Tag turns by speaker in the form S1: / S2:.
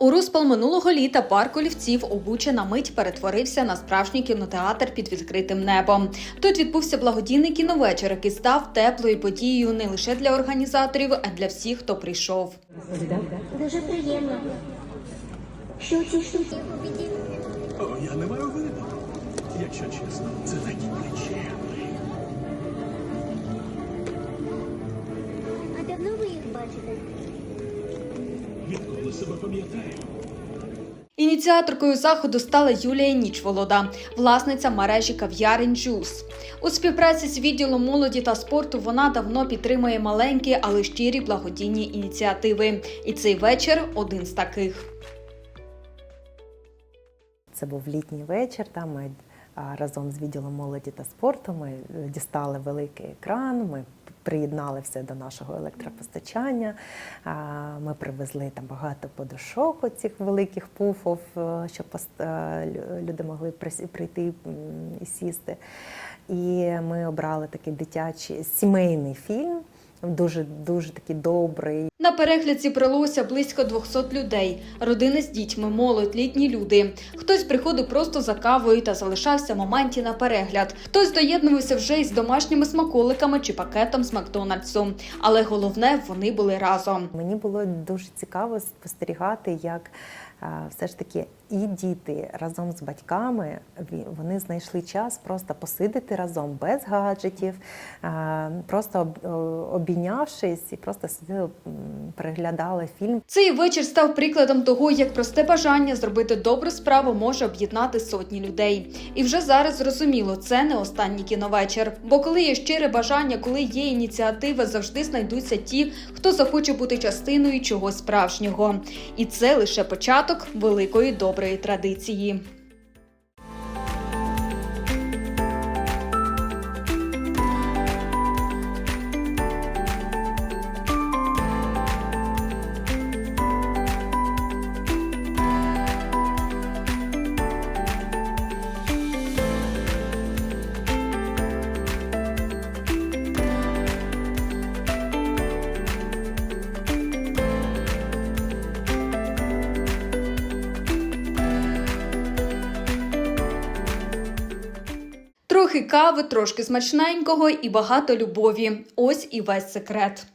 S1: У розпал минулого літа парк олівців Обуча на мить перетворився на справжній кінотеатр під відкритим небом. Тут відбувся благодійний кіновечір, який став теплою подією не лише для організаторів, а й для всіх, хто прийшов.
S2: Дуже приємно. Що ці штуки?
S3: Я не маю вини. Якщо чесно, це такий нечемний.
S2: А давно ви їх бачите?
S3: Відколи себе пам'ятаю.
S1: Ініціаторкою заходу стала Юлія Нічволода, власниця мережі кав'ярень Джус. У співпраці з відділом молоді та спорту вона давно підтримує маленькі, але щирі благодійні ініціативи. І цей вечір один з таких.
S4: Це був літній вечір. Там ми разом з відділом молоді та спорту ми е, дістали великий екран. Ми приєднали все до нашого електропостачання. Ми привезли там багато подушок, оцих великих пуфів, е, щоб е, лю- люди могли прийти і сісти. І ми обрали такий дитячий сімейний фільм, дуже дуже такий добрий.
S1: На перегляд зібралося близько 200 людей: родини з дітьми, молодь, літні люди. Хтось приходив просто за кавою та залишався в моменті на перегляд. Хтось доєднувався вже із домашніми смаколиками чи пакетом з Макдональдсу. Але головне, вони були разом.
S4: Мені було дуже цікаво спостерігати, як все ж таки і діти разом з батьками вони знайшли час просто посидіти разом без гаджетів, просто обійнявшись і просто сиділи, м, переглядали фільм.
S1: Цей вечір став прикладом того, як просте бажання зробити добру справу може об'єднати сотні людей. І вже зараз зрозуміло, це не останній кіновечір. Бо коли є щире бажання, коли є ініціатива, завжди знайдуться ті, хто захоче бути частиною чогось справжнього. І це лише початок великої доброї традиції. Трохи кави, трошки смачненького і багато любові. Ось і весь секрет.